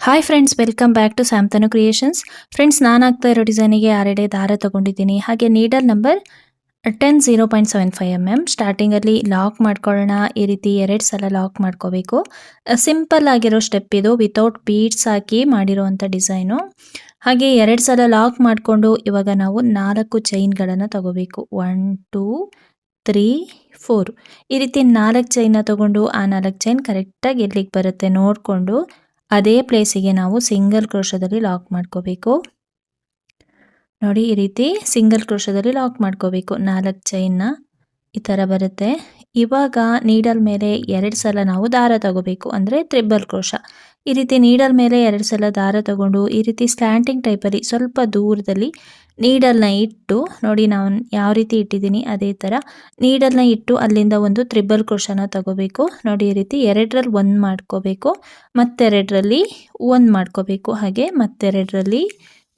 Hi friends welcome back to Samtanu creations friends ನಾನು ಆಗ್ತಾ ಇರೋ ಡಿಸೈನಿಗೆ ಆರೆಡೆ ದಾರ ತಗೊಂಡಿದ್ದೀನಿ. ಹಾಗೆ needle number ten zero point seven five M M ಸ್ಟಾರ್ಟಿಂಗಲ್ಲಿ ಲಾಕ್ ಮಾಡ್ಕೊಳ್ಳೋಣ. ಈ ರೀತಿ ಎರಡು ಸಲ ಲಾಕ್ ಮಾಡ್ಕೋಬೇಕು. ಸಿಂಪಲ್ ಆಗಿರೋ ಸ್ಟೆಪ್ ಇದು. ವಿತೌಟ್ ಬೀಡ್ಸ್ ಹಾಕಿ ಮಾಡಿರೋವಂಥ ಡಿಸೈನು ಹಾಗೆ ಎರಡು ಸಲ ಲಾಕ್ ಮಾಡಿಕೊಂಡು ಇವಾಗ ನಾವು ನಾಲ್ಕು ಚೈನ್ಗಳನ್ನು ತಗೋಬೇಕು. ಒನ್ ಟೂ ತ್ರೀ ಫೋರ್ ಈ ರೀತಿ ನಾಲ್ಕು ಚೈನ್ನ ತಗೊಂಡು ಆ ನಾಲ್ಕು ಚೈನ್ ಕರೆಕ್ಟಾಗಿ ಎಲ್ಲಿಗೆ ಬರುತ್ತೆ ನೋಡಿಕೊಂಡು ಅದೇ ಪ್ಲೇಸಿಗೆ ನಾವು ಸಿಂಗಲ್ ಕ್ರೋಶದಲ್ಲಿ ಲಾಕ್ ಮಾಡ್ಕೋಬೇಕು. ನೋಡಿ, ಈ ರೀತಿ ಸಿಂಗಲ್ ಕ್ರೋಶದಲ್ಲಿ ಲಾಕ್ ಮಾಡ್ಕೋಬೇಕು. ನಾಲ್ಕು ಚೈನ್ನ ಈ ಥರ ಬರುತ್ತೆ. ಇವಾಗ ನೀಡಲ್ ಮೇಲೆ ಎರಡು ಸಲ ನಾವು ದಾರ ತಗೋಬೇಕು. ಅಂದರೆ ತ್ರಿಬಲ್ ಕ್ರೋಶ ಈ ರೀತಿ ನೀಡಲ್ ಮೇಲೆ ಎರಡು ಸಲ ದಾರ ತಗೊಂಡು ಈ ರೀತಿ ಸ್ಲ್ಯಾಂಟಿಂಗ್ ಟೈಪಲ್ಲಿ ಸ್ವಲ್ಪ ದೂರದಲ್ಲಿ ನೀಡಲ್ನ ಇಟ್ಟು ನೋಡಿ ನಾನು ಯಾವ ರೀತಿ ಇಟ್ಟಿದ್ದೀನಿ ಅದೇ ಥರ ನೀಡಲ್ನ ಇಟ್ಟು ಅಲ್ಲಿಂದ ಒಂದು ತ್ರಿಬಲ್ ಕ್ರೋಶನ ತಗೋಬೇಕು. ನೋಡಿ ಈ ರೀತಿ ಎರಡರಲ್ಲಿ ಒಂದು ಮಾಡ್ಕೋಬೇಕು, ಮತ್ತೆರಡರಲ್ಲಿ ಒಂದು ಮಾಡ್ಕೋಬೇಕು, ಹಾಗೆ ಮತ್ತೆರಡರಲ್ಲಿ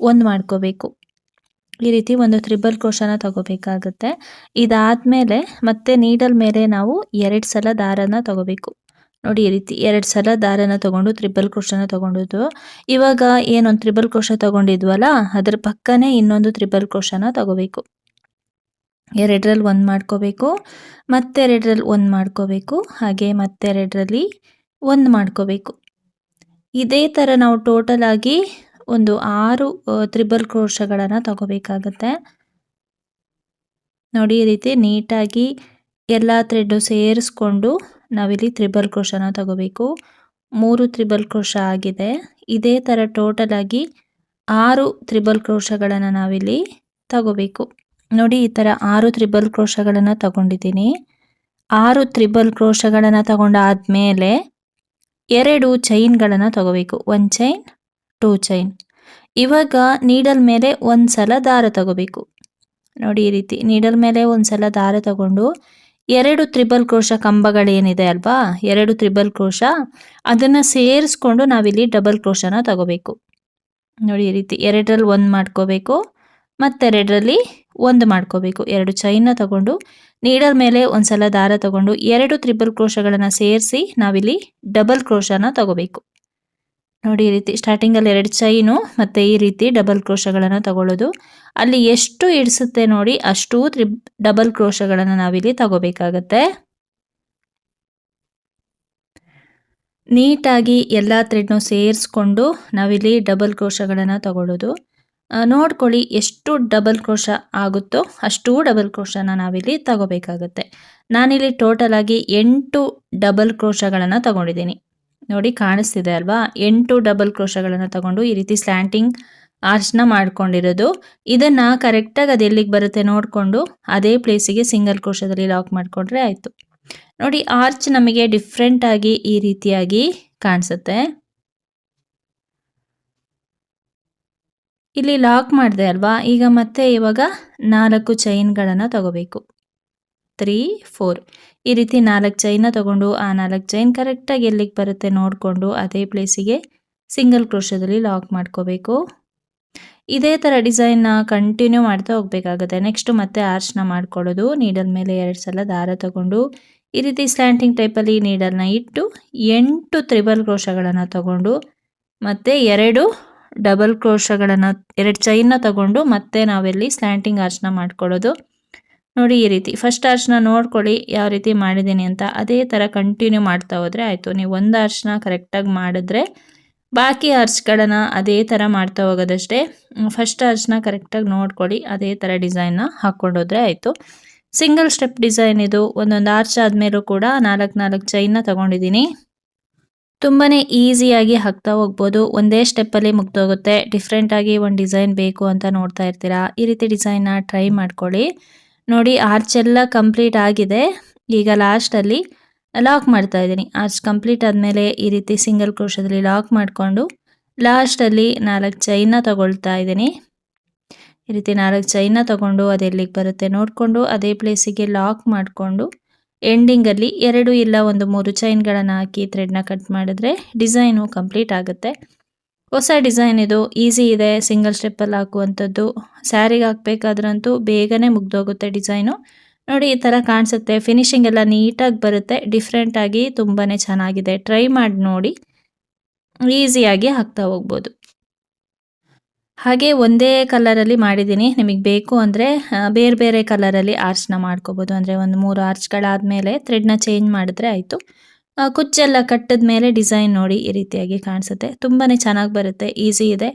ಒಂದು ಮಾಡ್ಕೋಬೇಕು. ಈ ರೀತಿ ಒಂದು ತ್ರಿಬಲ್ ಕ್ರೋಶನ ತಗೋಬೇಕಾಗುತ್ತೆ. ಇದಾದಮೇಲೆ ಮತ್ತೆ ನೀಡಲ್ ಮೇಲೆ ನಾವು ಎರಡು ಸಲ ದಾರನ ತಗೋಬೇಕು. ನೋಡಿ, ಈ ರೀತಿ ಎರಡು ಸಲ ದಾರನ ತಗೊಂಡು, ತ್ರಿಬಲ್ ಕ್ರೋಶನ ತಗೊಂಡಿದ್ದು. ಇವಾಗ ಏನೊಂದು ತ್ರಿಬಲ್ ಕ್ರೋಶ ತಗೊಂಡಿದ್ವಲ್ಲ, ಅದ್ರ ಪಕ್ಕನೇ ಇನ್ನೊಂದು ತ್ರಿಬಲ್ ಕ್ರೋಶನ ತಗೋಬೇಕು. ಎರಡರಲ್ಲಿ ಒಂದು ಮಾಡ್ಕೋಬೇಕು ಮತ್ತೆ ಎರಡರಲ್ಲಿ ಒಂದು ಮಾಡ್ಕೋಬೇಕು, ಹಾಗೆ ಮತ್ತೆ ಎರಡರಲ್ಲಿ ಒಂದು ಮಾಡ್ಕೋಬೇಕು. ಇದೇ ಥರ ನಾವು ಟೋಟಲ್ ಆಗಿ ಒಂದು ಆರು ತ್ರಿಬಲ್ ಕ್ರೋಶಗಳನ್ನು ತಗೋಬೇಕಾಗತ್ತೆ. ನೋಡಿ, ಈ ರೀತಿ ನೀಟಾಗಿ ಎಲ್ಲ ಥ್ರೆಡ್ಡು ಸೇರಿಸ್ಕೊಂಡು ನಾವಿಲ್ಲಿ ತ್ರಿಬಲ್ ಕ್ರೋಶನ ತಗೋಬೇಕು. ಮೂರು ತ್ರಿಬಲ್ ಕ್ರೋಶ ಆಗಿದೆ. ಇದೇ ಥರ ಟೋಟಲ್ ಆಗಿ ಆರು ತ್ರಿಬಲ್ ಕ್ರೋಶಗಳನ್ನು ನಾವಿಲ್ಲಿ ತಗೋಬೇಕು. ನೋಡಿ, ಈ ಥರ ಆರು ತ್ರಿಬಲ್ ಕ್ರೋಶಗಳನ್ನು ತಗೊಂಡಿದ್ದೀನಿ. ಆರು ತ್ರಿಬಲ್ ಕ್ರೋಶಗಳನ್ನು ತಗೊಂಡಾದ್ಮೇಲೆ ಎರಡು ಚೈನ್ಗಳನ್ನು ತಗೋಬೇಕು. One chain, two chain. ಇವಾಗ ನೀಡಲ್ ಮೇಲೆ ಒಂದು ಸಲ ದಾರ ತಗೋಬೇಕು. ನೋಡಿ, ಈ ರೀತಿ ನೀಡಲ್ ಮೇಲೆ ಒಂದು ಸಲ ದಾರ ತಗೊಂಡು ಎರಡು ತ್ರಿಬಲ್ ಕ್ರೋಶ ಕಂಬಗಳೇನಿದೆ ಅಲ್ವಾ? ಎರಡು ತ್ರಿಬಲ್ ಕ್ರೋಶ. ಅದನ್ನು ಸೇರಿಸ್ಕೊಂಡು ನಾವಿಲ್ಲಿ ಡಬಲ್ ಕ್ರೋಶನ ತಗೋಬೇಕು. ನೋಡಿ, ಈ ರೀತಿ ಎರಡರಲ್ಲಿ ಒಂದು ಮಾಡ್ಕೋಬೇಕು, ಮತ್ತೆರಡರಲ್ಲಿ ಒಂದು ಮಾಡ್ಕೋಬೇಕು. ಎರಡು ಚೈನ ತಗೊಂಡು ನೀಡಲ್ ಮೇಲೆ ಒಂದ್ಸಲ ದಾರ ತಗೊಂಡು ಎರಡು ತ್ರಿಬಲ್ ಕ್ರೋಶಗಳನ್ನು ಸೇರಿಸಿ ನಾವಿಲ್ಲಿ ಡಬಲ್ ಕ್ರೋಶನ ತಗೋಬೇಕು. ನೋಡಿ, ಈ ರೀತಿ ಸ್ಟಾರ್ಟಿಂಗಲ್ಲಿ ಎರಡು ಚೈನು ಮತ್ತು ಈ ರೀತಿ ಡಬಲ್ ಕ್ರೋಶಗಳನ್ನು ತಗೊಳ್ಳೋದು. ಅಲ್ಲಿ ಎಷ್ಟು ಇಡಿಸುತ್ತೆ ನೋಡಿ, ಅಷ್ಟು ತ್ರಿ ಡಬಲ್ ಕ್ರೋಶಗಳನ್ನು ನಾವಿಲ್ಲಿ ತಗೋಬೇಕಾಗತ್ತೆ. ನೀಟಾಗಿ ಎಲ್ಲ ಥ್ರೆಡ್ನು ಸೇರಿಸ್ಕೊಂಡು ನಾವಿಲ್ಲಿ ಡಬಲ್ ಕ್ರೋಶಗಳನ್ನು ತಗೊಳ್ಳೋದು. ನೋಡ್ಕೊಳ್ಳಿ ಎಷ್ಟು ಡಬಲ್ ಕ್ರೋಶ ಆಗುತ್ತೋ ಅಷ್ಟು ಡಬಲ್ ಕ್ರೋಶನ ನಾವಿಲ್ಲಿ ತಗೋಬೇಕಾಗತ್ತೆ. ನಾನಿಲ್ಲಿ ಟೋಟಲ್ ಆಗಿ ಎಂಟು ಡಬಲ್ ಕ್ರೋಶಗಳನ್ನು ತಗೊಂಡಿದ್ದೀನಿ. ನೋಡಿ ಕಾಣಿಸ್ತಿದೆ ಅಲ್ವಾ? ಎಂಟು ಡಬಲ್ ಕ್ರೋಶಗಳನ್ನು ತಗೊಂಡು ಈ ರೀತಿ ಸ್ಲ್ಯಾಂಟಿಂಗ್ ಆರ್ಚ್ನ ಮಾಡ್ಕೊಂಡಿರೋದು. ಇದನ್ನು ಕರೆಕ್ಟಾಗಿ ಅದು ಎಲ್ಲಿಗೆ ಬರುತ್ತೆ ನೋಡಿಕೊಂಡು ಅದೇ ಪ್ಲೇಸಿಗೆ ಸಿಂಗಲ್ ಕ್ರೋಶದಲ್ಲಿ ಲಾಕ್ ಮಾಡಿಕೊಂಡ್ರೆ ಆಯಿತು. ನೋಡಿ ಆರ್ಚ್ ನಮಗೆ ಡಿಫ್ರೆಂಟ್ ಆಗಿ ಈ ರೀತಿಯಾಗಿ ಕಾಣಿಸುತ್ತೆ. ಇಲ್ಲಿ ಲಾಕ್ ಮಾಡಿದೆ ಅಲ್ವಾ? ಈಗ ಮತ್ತೆ ಇವಾಗ ನಾಲ್ಕು ಚೈನ್ಗಳನ್ನು ತಗೋಬೇಕು. ತ್ರೀ ಫೋರ್ ಈ ರೀತಿ ನಾಲ್ಕು ಚೈನ ತಗೊಂಡು ಆ ನಾಲ್ಕು ಚೈನ್ ಕರೆಕ್ಟಾಗಿ ಎಲ್ಲಿಗೆ ಬರುತ್ತೆ ನೋಡಿಕೊಂಡು ಅದೇ ಪ್ಲೇಸಿಗೆ ಸಿಂಗಲ್ ಕ್ರೋಶದಲ್ಲಿ ಲಾಕ್ ಮಾಡ್ಕೋಬೇಕು. ಇದೇ ಥರ ಡಿಸೈನ್ನ ಕಂಟಿನ್ಯೂ ಮಾಡ್ತಾ ಹೋಗಬೇಕಾಗುತ್ತೆ. ನೆಕ್ಸ್ಟ್ ಮತ್ತೆ ಆರ್ಚ್ನ ಮಾಡ್ಕೊಳ್ಳೋದು. ನೀಡಲ್ ಮೇಲೆ ಎರಡು ಸಲ ದಾರ ತಗೊಂಡು ಈ ರೀತಿ ಸ್ಲ್ಯಾಂಟಿಂಗ್ ಟೈಪಲ್ಲಿ ನೀಡಲ್ನ ಇಟ್ಟು ಎಂಟು ತ್ರಿಬಲ್ ಕ್ರೋಶಗಳನ್ನು ತಗೊಂಡು ಮತ್ತು ಎರಡು ಡಬಲ್ ಕ್ರೋಶಗಳನ್ನು, ಎರಡು ಚೈನ್ನ ತಗೊಂಡು ಮತ್ತೆ ನಾವೆಲ್ಲಿ ಸ್ಲ್ಯಾಂಟಿಂಗ್ ಆರ್ಚ್ನ ಮಾಡ್ಕೊಳ್ಳೋದು. ನೋಡಿ ಈ ರೀತಿ. ಫಸ್ಟ್ ಅರ್ಶನ ನೋಡ್ಕೊಳ್ಳಿ ಯಾವ ರೀತಿ ಮಾಡಿದ್ದೀನಿ ಅಂತ. ಅದೇ ಥರ ಕಂಟಿನ್ಯೂ ಮಾಡ್ತಾ ಹೋದರೆ ಆಯಿತು. ನೀವು ಒಂದು ಅರ್ಶನ ಕರೆಕ್ಟಾಗಿ ಮಾಡಿದ್ರೆ ಬಾಕಿ ಅರ್ಚ್ಗಳನ್ನು ಅದೇ ಥರ ಮಾಡ್ತಾ ಹೋಗೋದಷ್ಟೇ. ಫಸ್ಟ್ ಅರ್ಶನ ಕರೆಕ್ಟಾಗಿ ನೋಡ್ಕೊಳ್ಳಿ. ಅದೇ ಥರ ಡಿಸೈನ್ನ ಹಾಕ್ಕೊಂಡೋದ್ರೆ ಆಯಿತು. ಸಿಂಗಲ್ ಸ್ಟೆಪ್ ಡಿಸೈನ್ ಇದು. ಒಂದೊಂದು ಆರ್ಚ್ ಆದಮೇಲೂ ಕೂಡ ನಾಲ್ಕು ನಾಲ್ಕು ಚೈನ್ನ ತೊಗೊಂಡಿದ್ದೀನಿ. ತುಂಬಾ ಈಸಿಯಾಗಿ ಹಾಕ್ತಾ ಹೋಗ್ಬೋದು. ಒಂದೇ ಸ್ಟೆಪ್ಪಲ್ಲಿ ಮುಗ್ದೋಗುತ್ತೆ. ಡಿಫ್ರೆಂಟಾಗಿ ಒಂದು ಡಿಸೈನ್ ಬೇಕು ಅಂತ ನೋಡ್ತಾ ಇರ್ತೀರಾ. ಈ ರೀತಿ ಡಿಸೈನ್ನ ಟ್ರೈ ಮಾಡ್ಕೊಳ್ಳಿ. ನೋಡಿ ಆರ್ಚ್ ಎಲ್ಲ ಕಂಪ್ಲೀಟ್ ಆಗಿದೆ. ಈಗ ಲಾಸ್ಟಲ್ಲಿ ಲಾಕ್ ಮಾಡ್ತಾ ಇದ್ದೀನಿ. ಆರ್ಚ್ ಕಂಪ್ಲೀಟ್ ಆದಮೇಲೆ ಈ ರೀತಿ ಸಿಂಗಲ್ ಕ್ರೋಶದಲ್ಲಿ ಲಾಕ್ ಮಾಡಿಕೊಂಡು ಲಾಸ್ಟಲ್ಲಿ ನಾಲ್ಕು ಚೈನ ತಗೊಳ್ತಾ ಇದ್ದೀನಿ. ಈ ರೀತಿ ನಾಲ್ಕು ಚೈನ ತಗೊಂಡು ಅದೆಲ್ಲಿಗೆ ಬರುತ್ತೆ ನೋಡಿಕೊಂಡು ಅದೇ ಪ್ಲೇಸಿಗೆ ಲಾಕ್ ಮಾಡಿಕೊಂಡು ಎಂಡಿಂಗಲ್ಲಿ ಎರಡು ಇಲ್ಲ ಒಂದು ಮೂರು ಚೈನ್ಗಳನ್ನು ಹಾಕಿ ಥ್ರೆಡ್ನ ಕಟ್ ಮಾಡಿದ್ರೆ ಡಿಸೈನು ಕಂಪ್ಲೀಟ್ ಆಗುತ್ತೆ. ಹೊಸ ಡಿಸೈನ್ ಇದು. ಈಸಿ ಇದೆ, ಸಿಂಗಲ್ ಸ್ಟೆಪ್ಪಲ್ಲಿ ಹಾಕುವಂಥದ್ದು. ಸ್ಯಾರಿಗೆ ಹಾಕ್ಬೇಕಾದ್ರಂತೂ ಬೇಗನೆ ಮುಗ್ದೋಗುತ್ತೆ ಡಿಸೈನು. ನೋಡಿ, ಈ ಥರ ಕಾಣಿಸುತ್ತೆ. ಫಿನಿಶಿಂಗ್ ಎಲ್ಲ ನೀಟಾಗಿ ಬರುತ್ತೆ. ಡಿಫ್ರೆಂಟಾಗಿ ತುಂಬಾ ಚೆನ್ನಾಗಿದೆ. ಟ್ರೈ ಮಾಡಿ ನೋಡಿ. ಈಸಿಯಾಗಿ ಹಾಕ್ತಾ ಹೋಗ್ಬೋದು. ಹಾಗೆ ಒಂದೇ ಕಲರಲ್ಲಿ ಮಾಡಿದ್ದೀನಿ. ನಿಮಗೆ ಬೇಕು ಅಂದರೆ ಬೇರೆ ಬೇರೆ ಕಲರಲ್ಲಿ ಆರ್ಚ್ನ ಮಾಡ್ಕೋಬೋದು. ಅಂದರೆ ಒಂದು ಮೂರು ಆರ್ಚ್ಗಳಾದಮೇಲೆ ಥ್ರೆಡ್ನ ಚೇಂಜ್ ಮಾಡಿದ್ರೆ ಆಯಿತು. ಕುಚ್ಚೆಲ್ಲ ಕಟ್ಟಿದ ಮೇಲೆ ಡಿಸೈನ್ ನೋಡಿ ಈ ರೀತಿಯಾಗಿ ಕಾಣಿಸುತ್ತೆ. ತುಂಬಾ ಚೆನ್ನಾಗಿ ಬರುತ್ತೆ, ಈಸಿ ಇದೆ.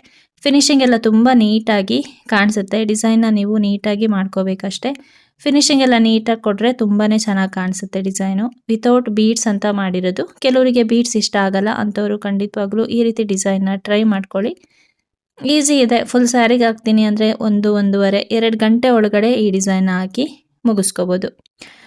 ಫಿನಿಶಿಂಗ್ ಎಲ್ಲ ತುಂಬ ನೀಟಾಗಿ ಕಾಣಿಸುತ್ತೆ. ಡಿಸೈನ್ನ ನೀವು ನೀಟಾಗಿ ಮಾಡ್ಕೋಬೇಕಷ್ಟೇ. ಫಿನಿಶಿಂಗ್ ಎಲ್ಲ ನೀಟಾಗಿ ಕೊಟ್ಟರೆ ತುಂಬಾ ಚೆನ್ನಾಗಿ ಕಾಣಿಸುತ್ತೆ ಡಿಸೈನು. ವಿತೌಟ್ ಬೀಡ್ಸ್ ಅಂತ ಮಾಡಿರೋದು. ಕೆಲವರಿಗೆ ಬೀಡ್ಸ್ ಇಷ್ಟ ಆಗಲ್ಲ, ಅಂಥವರು ಖಂಡಿತವಾಗ್ಲೂ ಈ ರೀತಿ ಡಿಸೈನ್ನ ಟ್ರೈ ಮಾಡ್ಕೊಳ್ಳಿ. ಈಸಿ ಇದೆ. ಫುಲ್ ಸ್ಯಾರಿಗೆ ಹಾಕ್ತೀನಿ ಅಂದರೆ ಒಂದು ಒಂದೂವರೆ, ಎರಡು ಗಂಟೆ ಒಳಗಡೆ ಈ ಡಿಸೈನ್ ಹಾಕಿ ಮುಗಿಸ್ಕೋಬೋದು.